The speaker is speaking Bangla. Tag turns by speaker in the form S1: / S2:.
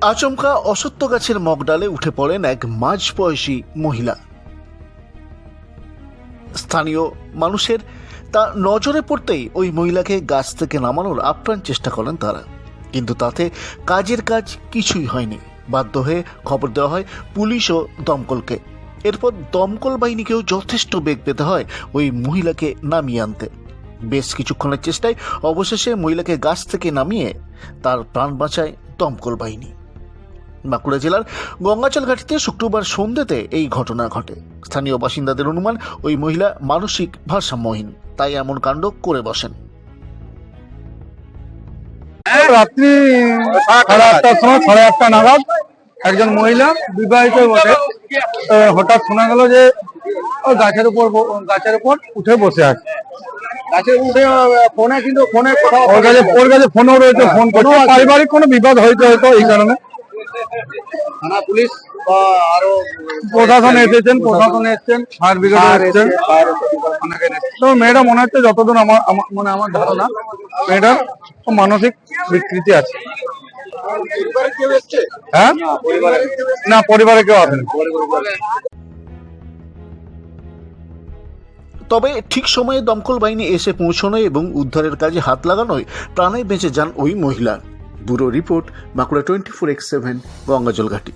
S1: আচমকা অসত্য গাছের মগডালে উঠে পড়েন এক মাঝবয়সী মহিলা। স্থানীয় মানুষের তা নজরে পড়তেই ওই মহিলাকে গাছ থেকে নামানোর আপ্রাণ চেষ্টা করেন তারা। কিন্তু তাতে কাজের কাজ কিছুই হয়নি। বাধ্য হয়ে খবর দেওয়া হয় পুলিশ ও দমকলকে। এরপর দমকল বাহিনীকেও যথেষ্ট বেগ পেতে হয় ওই মহিলাকে নামিয়ে আনতে। বেশ কিছুক্ষণের চেষ্টায় অবশেষে মহিলাকে গাছ থেকে নামিয়ে তার প্রাণ বাঁচায় দমকল বাহিনী। বাঁকুড়া জেলার গঙ্গাচল ঘাটিতে শুক্রবার সন্ধ্যেতে এই ঘটনা ঘটে। স্থানীয় বাসিন্দাদের অনুমান ওই মহিলা মানসিক ভারসাম্যহীন তাই এমন কাণ্ড করে বসেন।
S2: রাত্রি সাড়ে আটটার সময় সাড়ে আটটা নাগাদ একজন মহিলা বিবাহিত আহ, হঠাৎ শোনা গেল যে গাছের উপর গাছের উপর উঠে বসে আছে।
S3: গাছের উঠে ফোনে কিন্তু ফোনে
S2: ওর কাছে ওর কাছে ফোনও রয়েছে ফোন করছে। পারিবারিক কোনো বিবাদ হয়তো হয়তো এই কারণে।
S3: থানা পুলিশ বা আরও
S2: প্রশাসন এসেছেন প্রশাসন এসেছেন ফায়ার ব্রিগেড এসেছেন। তো মেয়েটা মনে হচ্ছে যতদূর আমার মানে আমার ধারণা মেয়েটার মানসিক বিকৃতি আছে। হ্যাঁ? না পরিবারে কেউ আসেনি।
S1: তবে ঠিক সময়ে দমকল বাহিনী এসে পৌঁছানোয় এবং উদ্ধারের কাজে হাত লাগানোয় প্রাণে বেঁচে যান ওই মহিলা। Bureau report Bankura twenty four x seven Gangajalghati.